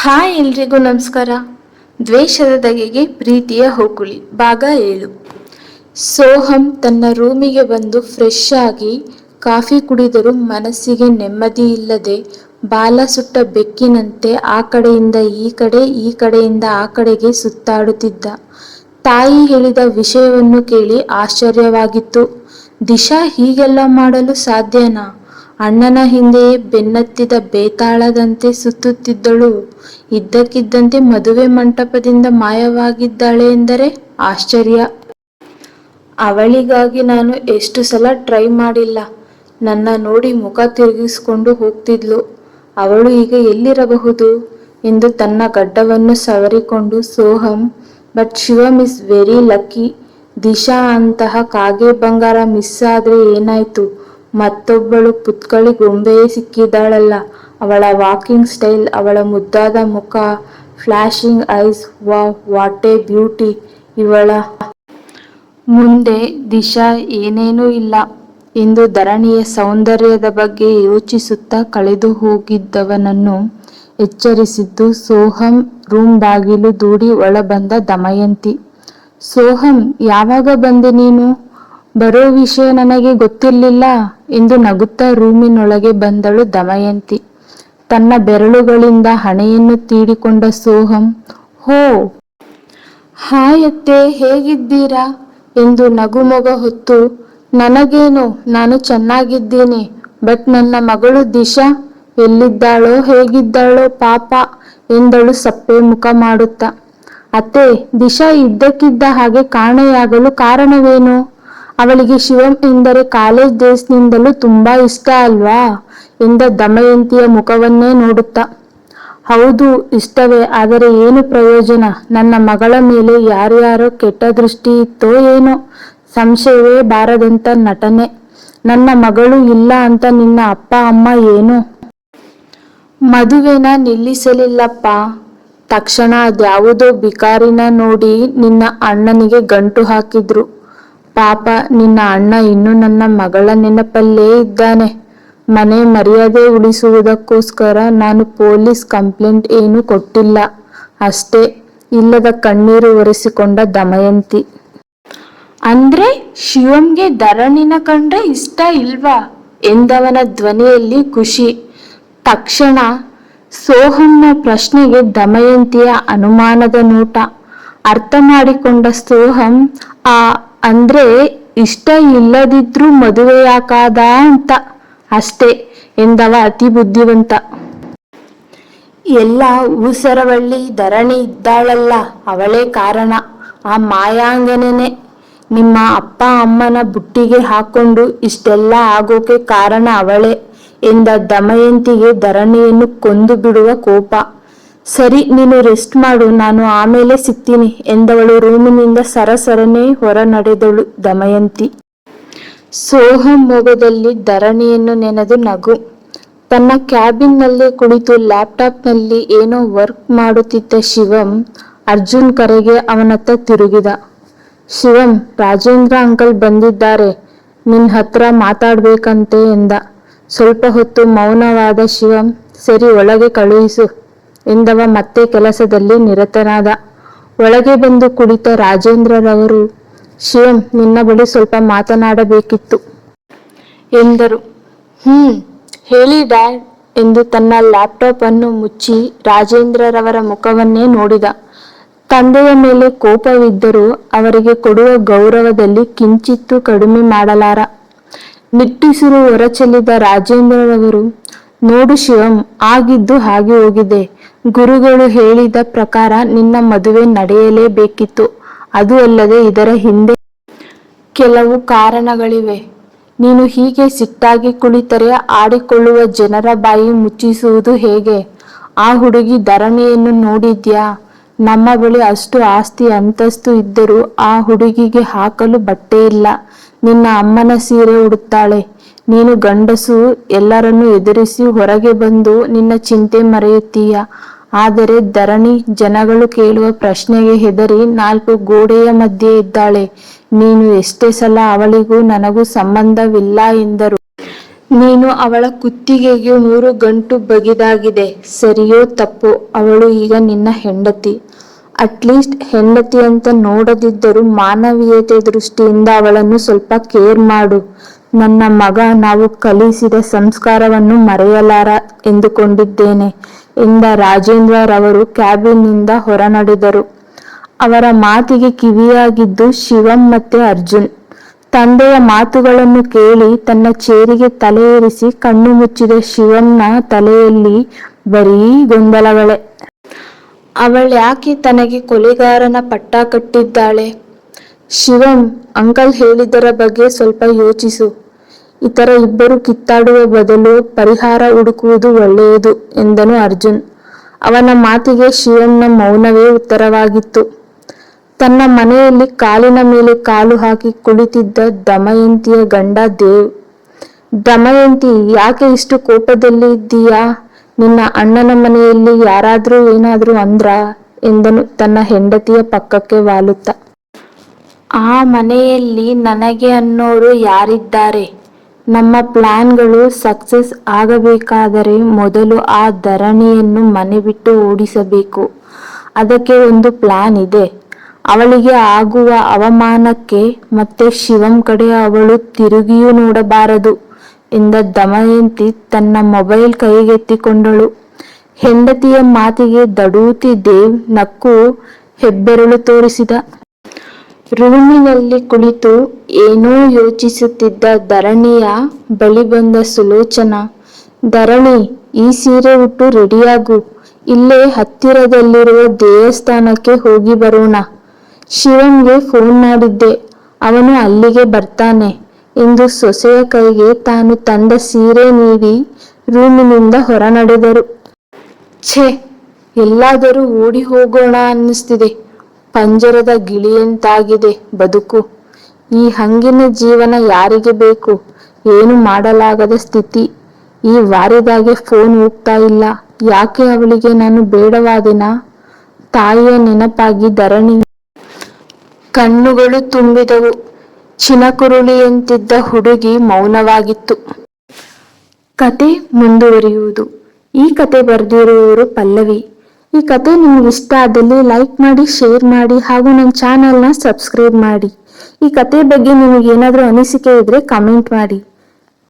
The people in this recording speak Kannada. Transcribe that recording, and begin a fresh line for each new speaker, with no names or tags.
ಹಾಯ್ ಎಲ್ರಿಗೂ ನಮಸ್ಕಾರ. ದ್ವೇಷದ ದಗೆಗೆ ಪ್ರೀತಿಯ ಹೋಗುಳಿ ಭಾಗ ಏಳು. ಸೋಹಂ ತನ್ನ ರೂಮಿಗೆ ಬಂದು ಫ್ರೆಶ್ ಆಗಿ ಕಾಫಿ ಕುಡಿದರೂ ಮನಸ್ಸಿಗೆ ನೆಮ್ಮದಿ ಇಲ್ಲದೆ ಬಾಲ ಸುಟ್ಟ ಬೆಕ್ಕಿನಂತೆ ಆ ಕಡೆಯಿಂದ ಈ ಕಡೆ, ಈ ಕಡೆಯಿಂದ ಆ ಕಡೆಗೆ ಸುತ್ತಾಡುತ್ತಿದ್ದ. ತಾಯಿ ಹೇಳಿದ ವಿಷಯವನ್ನು ಕೇಳಿ ಆಶ್ಚರ್ಯವಾಗಿತ್ತು. ದಿಶಾ ಹೀಗೆಲ್ಲ ಮಾಡಲು ಸಾಧ್ಯನಾ? ಅಣ್ಣನ ಹಿಂದೆಯೇ ಬೆನ್ನತ್ತಿದ ಬೇತಾಳದಂತೆ ಸುತ್ತುತ್ತಿದ್ದಳು. ಇದ್ದಕ್ಕಿದ್ದಂತೆ ಮದುವೆ ಮಂಟಪದಿಂದ ಮಾಯವಾಗಿದ್ದಾಳೆ ಎಂದರೆ ಆಶ್ಚರ್ಯ. ಅವಳಿಗಾಗಿ ನಾನು ಎಷ್ಟು ಸಲ ಟ್ರೈ ಮಾಡಿಲ್ಲ. ನನ್ನ ನೋಡಿ ಮುಖ ತಿರುಗಿಸಿಕೊಂಡು ಹೋಗ್ತಿದ್ಲು. ಅವಳು ಈಗ ಎಲ್ಲಿರಬಹುದು ಎಂದು ತನ್ನ ಗಡ್ಡವನ್ನು ಸವರಿಕೊಂಡು Soham, but Shivam is very lucky. Disha ಅಂತಹ ಕಾಗೆ ಬಂಗಾರ ಮಿಸ್ ಆದರೆ ಏನಾಯ್ತು? ಮತ್ತೊಬ್ಬಳು ಪುತ್ಕಳಿ ಗೊಂಬೆಯೇ ಸಿಕ್ಕಿದ್ದಾಳಲ್ಲ. ಅವಳ ವಾಕಿಂಗ್ ಸ್ಟೈಲ್ ಅವಳ ಮುದ್ದಾದ ಮುಖ flashing eyes wow what a beauty ಇವಳ ಮುಂದೆ ದಿಶಾ ಏನೇನೂ ಇಲ್ಲ ಎಂದು ಧರಣಿಯ ಸೌಂದರ್ಯದ ಬಗ್ಗೆ ಯೋಚಿಸುತ್ತಾ ಕಳೆದು ಹೋಗಿದ್ದವನನ್ನು ಎಚ್ಚರಿಸಿದ್ದು ಸೋಹಂ ರೂಮ್ ಬಾಗಿಲು ದೂಡಿ ಒಳಬಂದ ದಮಯಂತಿ. ಸೋಹಂ, ಯಾವಾಗ ಬಂದೆ ನೀನು? ಬರೋ ವಿಷಯ ನನಗೆ ಗೊತ್ತಿರಲಿಲ್ಲ ಎಂದು ನಗುತ್ತಾ ರೂಮಿನೊಳಗೆ ಬಂದಳು ದಮಯಂತಿ. ತನ್ನ ಬೆರಳುಗಳಿಂದ ಹಣೆಯನ್ನು ತೀಡಿಕೊಂಡ ಸೋಹಂ, ಹೋ ಹಾಯತ್ತೆ ಹೇಗಿದ್ದೀರಾ? ಎಂದು ನಗುಮೊಗ ಹೊತ್ತು, ನನಗೇನು, ನಾನು ಚೆನ್ನಾಗಿದ್ದೀನಿ, ಬಟ್ ನನ್ನ ಮಗಳು ದಿಶಾ ಎಲ್ಲಿದ್ದಾಳೋ, ಹೇಗಿದ್ದಾಳೋ ಪಾಪ, ಎಂದಳು ಸಪ್ಪೆ ಮುಖ ಮಾಡುತ್ತಾ. ಅತ್ತೆ, ದಿಶಾ ಇದ್ದಕ್ಕಿದ್ದ ಹಾಗೆ ಕಾಣೆಯಾಗಲು ಕಾರಣವೇನು? ಅವಳಿಗೆ ಶಿವಂ ಎಂದರೆ ಕಾಲೇಜ್ ಡೇಸ್ನಿಂದಲೂ ತುಂಬಾ ಇಷ್ಟ ಅಲ್ವಾ? ಎಂದ ದಮಯಂತಿಯ ಮುಖವನ್ನೇ ನೋಡುತ್ತಾ. ಹೌದು, ಇಷ್ಟವೇ, ಆದರೆ ಏನು ಪ್ರಯೋಜನ? ನನ್ನ ಮಗಳ ಮೇಲೆ ಯಾರ್ಯಾರೋ ಕೆಟ್ಟ ದೃಷ್ಟಿ ಇತ್ತೋ ಏನೋ? ಸಂಶಯವೇ ಬಾರದಂತ ನಟನೆ. ನನ್ನ ಮಗಳು ಇಲ್ಲ ಅಂತ ನಿನ್ನ ಅಪ್ಪ, ಅಮ್ಮ ಏನು? ಮದುವೆನ ನಿಲ್ಲಿಸಲಿಲ್ಲಪ್ಪ. ತಕ್ಷಣ ಅದ್ಯಾವುದೋ ಬಿಕಾರಿನ ನೋಡಿ ನಿನ್ನ ಅಣ್ಣನಿಗೆ ಗಂಟು ಹಾಕಿದ್ರು. ಪಾಪ, ನಿನ್ನ ಅಣ್ಣ ಇನ್ನೂ ನನ್ನ ಮಗಳ ನೆನಪಲ್ಲೇ ಇದ್ದಾನೆ. ಮನೆ ಮರ್ಯಾದೆ ಉಳಿಸುವುದಕ್ಕೋಸ್ಕರ ನಾನು ಪೊಲೀಸ್ ಕಂಪ್ಲೇಂಟ್ ಏನು ಕೊಟ್ಟಿಲ್ಲ. ಅಷ್ಟೇ, ಇಲ್ಲದ ಕಣ್ಣೀರು ಒರೆಸಿಕೊಂಡ ದಮಯಂತಿ. ಅಂದ್ರೆ ಶಿವಂಗೆ ಧರಣಿನ ಕಂಡ್ರೆ ಇಷ್ಟ ಇಲ್ವಾ? ಎಂದವನ ಧ್ವನಿಯಲ್ಲಿ ಖುಷಿ. ತಕ್ಷಣ ಸೋಹಮ್ಮ ಪ್ರಶ್ನೆಗೆ ದಮಯಂತಿಯ ಅನುಮಾನದ ನೋಟ. ಅರ್ಥ ಮಾಡಿಕೊಂಡ ಸೋಹಂ, ಆ ಅಂದ್ರೆ ಇಷ್ಟ ಇಲ್ಲದಿದ್ರೂ ಮದುವೆ ಯಾಕಾದ ಅಂತ ಅಷ್ಟೇ ಎಂದವ ಅತಿ ಬುದ್ಧಿವಂತ. ಎಲ್ಲ ಊಸರವಳ್ಳಿ ಧರಣಿ ಇದ್ದಾಳಲ್ಲ, ಅವಳೇ ಕಾರಣ. ಆ ಮಾಯಾಂಗನೇನೆ ನಿಮ್ಮ ಅಪ್ಪ ಅಮ್ಮನ ಬುಟ್ಟಿಗೆ ಹಾಕೊಂಡು ಇಷ್ಟೆಲ್ಲ ಆಗೋಕೆ ಕಾರಣ ಅವಳೇ ಎಂದ ದಮಯಂತಿಗೆ ಧರಣಿಯನ್ನು ಕೊಂದು ಬಿಡುವ ಕೋಪ. ಸರಿ, ನೀನು ರೆಸ್ಟ್ ಮಾಡು, ನಾನು ಆಮೇಲೆ ಸಿಗ್ತೀನಿ, ಎಂದವಳು ರೂಮಿನಿಂದ ಸರಸರನೆ ಹೊರ ನಡೆದಳು ದಮಯಂತಿ. ಸೋಹ ಮೊಗದಲ್ಲಿ ಧರಣಿಯನ್ನು ನೆನೆದು ನಗು. ತನ್ನ ಕ್ಯಾಬಿನ್ನಲ್ಲಿ ಕುಳಿತು ಲ್ಯಾಪ್ಟಾಪ್ನಲ್ಲಿ ಏನೋ ವರ್ಕ್ ಮಾಡುತ್ತಿದ್ದ ಶಿವಂ ಅರ್ಜುನ್ ಕರೆಗೆ ಅವನತ್ತ ತಿರುಗಿದ. ಶಿವಂ, ರಾಜೇಂದ್ರ ಅಂಕಲ್ ಬಂದಿದ್ದಾರೆ, ನಿನ್ ಹತ್ರ ಮಾತಾಡ್ಬೇಕಂತೆ ಎಂದ. ಸ್ವಲ್ಪ ಹೊತ್ತು ಮೌನವಾದ ಶಿವಂ, ಸರಿ, ಒಳಗೆ ಕಳುಹಿಸು. ಎಂದವ ಮತ್ತೆ ಕೆಲಸದಲ್ಲಿ ನಿರತನಾದ. ಒಳಗೆ ಬಂದು ಕುಳಿತ ರಾಜೇಂದ್ರರವರು, ಶಿವಂ, ನಿನ್ನ ಬಳಿ ಸ್ವಲ್ಪ ಮಾತನಾಡಬೇಕಿತ್ತು. ಎಂದರು. ಹ್ಮ್, ಹೇಳಿ ಡ್ಯಾಡ್ ಎಂದು ತನ್ನ ಲ್ಯಾಪ್ಟಾಪ್ ಅನ್ನು ಮುಚ್ಚಿ ರಾಜೇಂದ್ರರವರ ಮುಖವನ್ನೇ ನೋಡಿದ. ತಂದೆಯ ಮೇಲೆ ಕೋಪವಿದ್ದರೂ ಅವರಿಗೆ ಕೊಡುವ ಗೌರವದಲ್ಲಿ ಕಿಂಚಿತ್ತು ಕಡಿಮೆ ಮಾಡಲಾರ. ನಿಟ್ಟುಸಿರು ಹೊರಚೆಲ್ಲಿದ ರಾಜೇಂದ್ರರವರು, ನೋಡು ಶಿವಂ, ಆಗಿದ್ದು ಹಾಗೆ ಹೋಗಿದೆ. ಗುರುಗಳು ಹೇಳಿದ ಪ್ರಕಾರ ನಿನ್ನ ಮದುವೆ ನಡೆಯಲೇಬೇಕಿತ್ತು. ಅದು ಅಲ್ಲದೆ ಇದರ ಹಿಂದೆ ಕೆಲವು ಕಾರಣಗಳಿವೆ. ನೀನು ಹೀಗೆ ಸಿಟ್ಟಾಗಿ ಕುಳಿತರೆ ಆಡಿಕೊಳ್ಳುವ ಜನರ ಬಾಯಿ ಮುಚ್ಚಿಸುವುದು ಹೇಗೆ? ಆ ಹುಡುಗಿ ಧರಣಿಯನ್ನು ನೋಡಿದ್ಯಾ? ನಮ್ಮ ಬಳಿ ಅಷ್ಟು ಆಸ್ತಿ ಅಂತಸ್ತು ಇದ್ದರೂ ಆ ಹುಡುಗಿಗೆ ಹಾಕಲು ಬಟ್ಟೆ ಇಲ್ಲ ನಿನ್ನ ಅಮ್ಮನ ಸೀರೆ ಉಡುತ್ತಾಳೆ. ನೀನು ಗಂಡಸು, ಎಲ್ಲರನ್ನು ಎದುರಿಸಿ ಹೊರಗೆ ಬಂದು ನಿನ್ನ ಚಿಂತೆ ಮರೆಯುತ್ತೀಯ. ಆದರೆ ಧರಣಿ ಜನಗಳು ಕೇಳುವ ಪ್ರಶ್ನೆಗೆ ಹೆದರಿ ನಾಲ್ಕು ಗೋಡೆಯ ಮಧ್ಯೆ ಇದ್ದಾಳೆ. ನೀನು ಎಷ್ಟೇ ಸಲ ಅವಳಿಗೂ ನನಗೂ ಸಂಬಂಧವಿಲ್ಲ ಎಂದರು. ನೀನು ಅವಳ ಕುತ್ತಿಗೆಗೆ ನೂರು ಗಂಟು ಬಗಿದಾಗಿದೆ. ಸರಿಯೋ ತಪ್ಪು, ಅವಳು ಈಗ ನಿನ್ನ ಹೆಂಡತಿ. ಅಟ್ಲೀಸ್ಟ್ ಹೆಂಡತಿ ಅಂತ ನೋಡದಿದ್ದರೂ ಮಾನವೀಯತೆ ದೃಷ್ಟಿಯಿಂದ ಅವಳನ್ನು ಸ್ವಲ್ಪ ಕೇರ್ ಮಾಡು. ನನ್ನ ಮಗ, ನಾವು ಕಲಿಸಿದ ಸಂಸ್ಕಾರವನ್ನು ಮರೆಯಲಾರ ಎಂದುಕೊಂಡಿದ್ದೇನೆ ಎಂದ ರಾಜೇಂದ್ರರವರು ಕ್ಯಾಬಿನ್ನಿಂದ ಹೊರನಡೆದರು. ಅವರ ಮಾತಿಗೆ ಕಿವಿಯಾಗಿದ್ದು ಶಿವಂ ಮತ್ತೆ ಅರ್ಜುನ್. ತಂದೆಯ ಮಾತುಗಳನ್ನು ಕೇಳಿ ತನ್ನ ಚೇರಿಗೆ ತಲೆ ಏರಿಸಿ ಕಣ್ಣು ಮುಚ್ಚಿದ ಶಿವಂನ ತಲೆಯಲ್ಲಿ ಬರೀ ಗೊಂದಲಗಳೇ. ಅವಳ್ಯಾಕೆ ತನಗೆ ಕೊಲೆಗಾರನ ಪಟ್ಟ ಕಟ್ಟಿದ್ದಾಳೆ? ಶಿವಂ, ಅಂಕಲ್ ಹೇಳಿದ್ದರ ಬಗ್ಗೆ ಸ್ವಲ್ಪ ಯೋಚಿಸು. ಇತರ ಇಬ್ಬರು ಕಿತ್ತಾಡುವ ಬದಲು ಪರಿಹಾರ ಹುಡುಕುವುದು ಒಳ್ಳೆಯದು, ಎಂದನು ಅರ್ಜುನ್. ಅವನ ಮಾತಿಗೆ ಶಿವಂನ ಮೌನವೇ ಉತ್ತರವಾಗಿತ್ತು. ತನ್ನ ಮನೆಯಲ್ಲಿ ಕಾಲಿನ ಮೇಲೆ ಕಾಲು ಹಾಕಿ ಕುಳಿತಿದ್ದ ದಮಯಂತಿಯ ಗಂಡ ದೇವ್. ದಮಯಂತಿ, ಯಾಕೆ ಇಷ್ಟು ಕೋಪದಲ್ಲಿ ಇದ್ದೀಯಾ? ನಿನ್ನ ಅಣ್ಣನ ಮನೆಯಲ್ಲಿ ಯಾರಾದರೂ ಏನಾದರೂ ಅಂದ್ರ? ಎಂದನು ತನ್ನ ಹೆಂಡತಿಯ ಪಕ್ಕಕ್ಕೆ ವಾಲುತ್ತ. ಆ ಮನೆಯಲ್ಲಿ ನನಗೆ ಅನ್ನೋರು ಯಾರಿದ್ದಾರೆ? ನಮ್ಮ ಪ್ಲಾನ್ಗಳು ಸಕ್ಸಸ್ ಆಗಬೇಕಾದರೆ ಮೊದಲು ಆ ಧರಣಿಯನ್ನು ಮನೆ ಬಿಟ್ಟು ಓಡಿಸಬೇಕು. ಅದಕ್ಕೆ ಒಂದು ಪ್ಲಾನ್ ಇದೆ. ಅವಳಿಗೆ ಆಗುವ ಅವಮಾನಕ್ಕೆ ಮತ್ತೆ ಶಿವಂ ಕಡೆ ಅವಳು ತಿರುಗಿಯೂ ನೋಡಬಾರದು ಎಂದ ದಮಯಂತಿ ತನ್ನ ಮೊಬೈಲ್ ಕೈಗೆತ್ತಿಕೊಂಡಳು. ಹೆಂಡತಿಯ ಮಾತಿಗೆ ದಡೂತಿ ದೇವ್ ನಕ್ಕು ಹೆಬ್ಬೆರಳು ತೋರಿಸಿದ. ರೂಮಿನಲ್ಲಿ ಕುಳಿತು ಏನೋ ಯೋಚಿಸುತ್ತಿದ್ದ ಧರಣಿಯ ಬಳಿ ಬಂದ ಸುಲೋಚನಾ, ಧರಣಿ, ಈ ಸೀರೆ ಉಟ್ಟು ರೆಡಿಯಾಗು. ಇಲ್ಲೇ ಹತ್ತಿರದಲ್ಲಿರುವ ದೇವಸ್ಥಾನಕ್ಕೆ ಹೋಗಿ ಬರೋಣ. ಶಿವನ್ಗೆ ಫೋನ್ ಮಾಡಿದ್ದೆ. ಅವನು ಅಲ್ಲಿಗೆ ಬರ್ತಾನೆ. ಎಂದು ಸೊಸೆಯ ಕೈಗೆ ತಾನು ತಂದ ಸೀರೆ ನೀಡಿ ರೂಮಿನಿಂದ ಹೊರನಡೆದರು. ಛೇ, ಎಲ್ಲಾದರೂ ಓಡಿ ಹೋಗೋಣ ಅನ್ನಿಸ್ತಿದೆ. ಪಂಜರದ ಗಿಳಿಯಂತಾಗಿದೆ ಬದುಕು. ಈ ಹಂಗಿನ ಜೀವನ ಯಾರಿಗೆ ಬೇಕು? ಏನು ಮಾಡಲಾಗದ ಸ್ಥಿತಿ? ಈ ವಾರದಾಗೆ ಫೋನ್ ಹೋಗ್ತಾ ಇಲ್ಲ. ಯಾಕೆ ಅವಳಿಗೆ ನಾನು ಬೇಡವಾದಿನ? ತಾಯಿಯ ನೆನಪಾಗಿ ಧರಣಿ. ಕಣ್ಣುಗಳು ತುಂಬಿದವು. ಚಿನಕುರುಳಿಯಂತಿದ್ದ ಹುಡುಗಿ ಮೌನವಾಗಿತ್ತು. ಕತೆ ಮುಂದುವರಿಯುವುದು. ಈ ಕತೆ ಬರೆದಿರುವವರು ಪಲ್ಲವಿ. ಈ ಕತೆ ನಿಮ್ಗೆ ಇಷ್ಟ ಆದಲ್ಲಿ ಲೈಕ್ ಮಾಡಿ ಶೇರ್ ಮಾಡಿ ಹಾಗೂ ನನ್ನ ಚಾನಲ್ನ ಸಬ್ಸ್ಕ್ರೈಬ್ ಮಾಡಿ. ಈ ಕತೆ ಬಗ್ಗೆ ನಿಮಗೆ ಏನಾದರೂ ಅನಿಸಿಕೆ ಇದ್ರೆ ಕಮೆಂಟ್ ಮಾಡಿ.